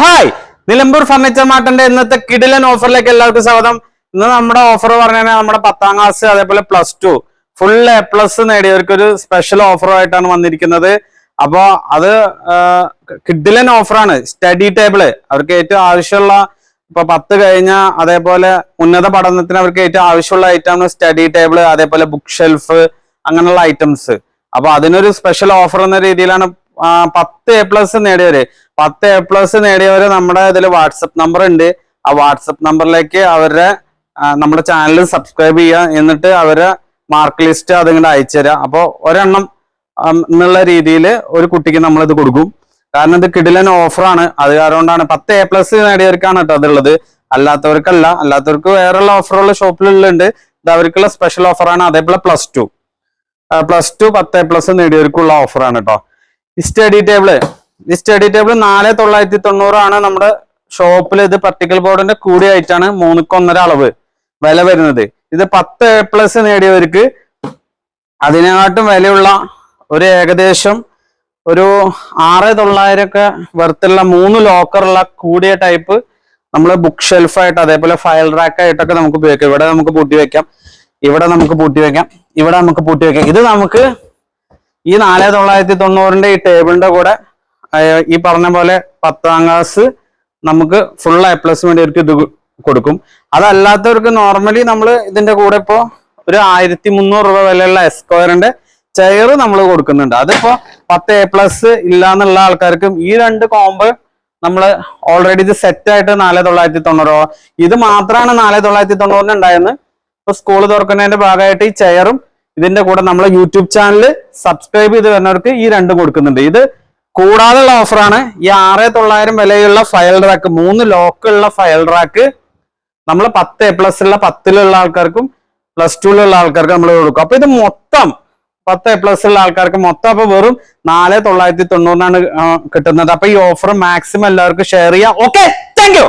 Hi Nilambur furniture മാർട്ടിന്റെ ഇന്നത്തെ കിടിലൻ ഓഫറിലേക്ക് എല്ലാവർക്കും സ്വാഗതം. ഇന്ന് നമ്മുടെ ഓഫർ പറഞ്ഞാൽ നമ്മുടെ പത്താം ക്ലാസ് അതേപോലെ plus two full A plus നേടിയവർക്ക് ഒരു സ്പെഷ്യൽ ഓഫറായിട്ടാണ് വന്നിരിക്കുന്നത്. അപ്പോ അത് കിഡിലൻ ഓഫറാണ് സ്റ്റഡി ടേബിൾ അവർക്ക് ഏറ്റവും ആവശ്യമുള്ള ഇപ്പൊ പത്ത് കഴിഞ്ഞ അതേപോലെ ഉന്നത പഠനത്തിന് അവർക്ക് ഏറ്റവും ആവശ്യമുള്ള ഐറ്റം സ്റ്റഡി ടേബിൾ അതേപോലെ ബുക്ക് ഷെൽഫ് അങ്ങനെയുള്ള ഐറ്റംസ് അപ്പൊ അതിനൊരു സ്പെഷ്യൽ ഓഫർ എന്ന രീതിയിലാണ് പത്ത് എ പ്ലസ് നേടിയവര്. പത്ത് എ പ്ലസ് നേടിയവര് നമ്മുടെ ഇതിൽ വാട്സപ്പ് നമ്പർ ഉണ്ട്. ആ വാട്സപ്പ് നമ്പറിലേക്ക് അവരുടെ നമ്മുടെ ചാനൽ സബ്സ്ക്രൈബ് ചെയ്യുക. എന്നിട്ട് അവരെ മാർക്ക് ലിസ്റ്റ് അതിങ്ങോട്ട് അയച്ചു തരാം. അപ്പോൾ ഒരെണ്ണം എന്നുള്ള രീതിയിൽ ഒരു കുട്ടിക്ക് നമ്മൾ ഇത് കൊടുക്കും. കാരണം ഇത് കിടിലൻ ഓഫറാണ് അത് കാരണമാണ് പത്ത് എ പ്ലസ് നേടിയവർക്കാണ് കേട്ടോ അതുള്ളത് അല്ലാത്തവർക്കല്ല. അല്ലാത്തവർക്ക് വേറെയുള്ള ഓഫറുള്ള ഷോപ്പിലുള്ളുണ്ട് ഇത് അവർക്കുള്ള സ്പെഷ്യൽ ഓഫറാണ് അതേപോലെ പ്ലസ് ടു പ്ലസ് ടു പത്ത് എ പ്ലസ് നേടിയവർക്കുള്ള ഓഫറാണ് കേട്ടോ സ്റ്റഡി ടേബിൾ ഈ സ്റ്റഡി ടേബിൾ നാല് തൊള്ളായിരത്തി തൊണ്ണൂറാണ് നമ്മുടെ ഷോപ്പിൽ ഇത് പർട്ടിക്കൽ ബോർഡിന്റെ കൂടിയായിട്ടാണ് മൂന്നുക്കൊന്നര അളവ് വില വരുന്നത്. ഇത് പത്ത് എ പ്ലസ് നേടിയവർക്ക് അതിനെക്കാട്ടും വിലയുള്ള ഒരു ഏകദേശം ഒരു ആറ് തൊള്ളായിരം ഒക്കെ വെറുത്തുള്ള മൂന്ന് ലോക്കറുള്ള കൂടിയ ടൈപ്പ് നമ്മൾ ബുക്ക് ഷെൽഫായിട്ട് അതേപോലെ ഫയൽ റാക്കായിട്ടൊക്കെ നമുക്ക് ഉപയോഗിക്കാം. ഇവിടെ നമുക്ക് പൂട്ടി വെക്കാം. ഇവിടെ നമുക്ക് പൂട്ടി വെക്കാം. ഇവിടെ നമുക്ക് പൂട്ടി വെക്കാം. ഇത് നമുക്ക് ഈ നാല് തൊള്ളായിരത്തി തൊണ്ണൂറിന്റെ ഈ ടേബിളിന്റെ കൂടെ ഈ പറഞ്ഞ പോലെ പത്താം ക്ലാസ് നമുക്ക് ഫുൾ എ പ്ലസ് വേണ്ടിയവർക്ക് ഇത് കൊടുക്കും. അതല്ലാത്തവർക്ക് നോർമലി നമ്മൾ ഇതിന്റെ കൂടെ ഇപ്പോ ഒരു ആയിരത്തി മുന്നൂറ് രൂപ വിലയുള്ള എസ്ക്വയറിന്റെ ചെയർ നമ്മൾ കൊടുക്കുന്നുണ്ട്. അതിപ്പോ പത്ത് എ പ്ലസ് ഇല്ലാന്നുള്ള ആൾക്കാർക്കും ഈ രണ്ട് കോമ്പ് നമ്മൾ ഓൾറെഡി ഇത് സെറ്റ് ആയിട്ട് നാല് തൊള്ളായിരത്തി തൊണ്ണൂറ് ഇത് മാത്രമാണ് നാല് തൊള്ളായിരത്തി തൊണ്ണൂറിന് ഉണ്ടായിരുന്നത്. ഇപ്പൊ സ്കൂൾ തുറക്കുന്നതിന്റെ ഭാഗമായിട്ട് ഈ ചെയറും ഇതിന്റെ കൂടെ നമ്മളെ യൂട്യൂബ് ചാനൽ സബ്സ്ക്രൈബ് ചെയ്ത് വരുന്നവർക്ക് ഈ രണ്ടും കൊടുക്കുന്നുണ്ട്. ഇത് കൂടാതെയുള്ള ഓഫറാണ്. ഈ ആറ് തൊള്ളായിരം വിലയുള്ള ഫയൽ റാക്ക് മൂന്ന് ലോക്കുള്ള ഫയൽ റാക്ക് നമ്മൾ പത്ത് എ പ്ലസ് ഉള്ള പത്തിലുള്ള ആൾക്കാർക്കും പ്ലസ് ടുവിലുള്ള ആൾക്കാർക്കും നമ്മൾ കൊടുക്കും. അപ്പൊ ഇത് മൊത്തം പത്ത് എ പ്ലസ് ഉള്ള ആൾക്കാർക്ക് മൊത്തം അപ്പൊ വെറും നാല് തൊള്ളായിരത്തി തൊണ്ണൂറിനാണ് കിട്ടുന്നത്. അപ്പൊ ഈ ഓഫർ മാക്സിമം എല്ലാവർക്കും ഷെയർ ചെയ്യാം. Okay thank you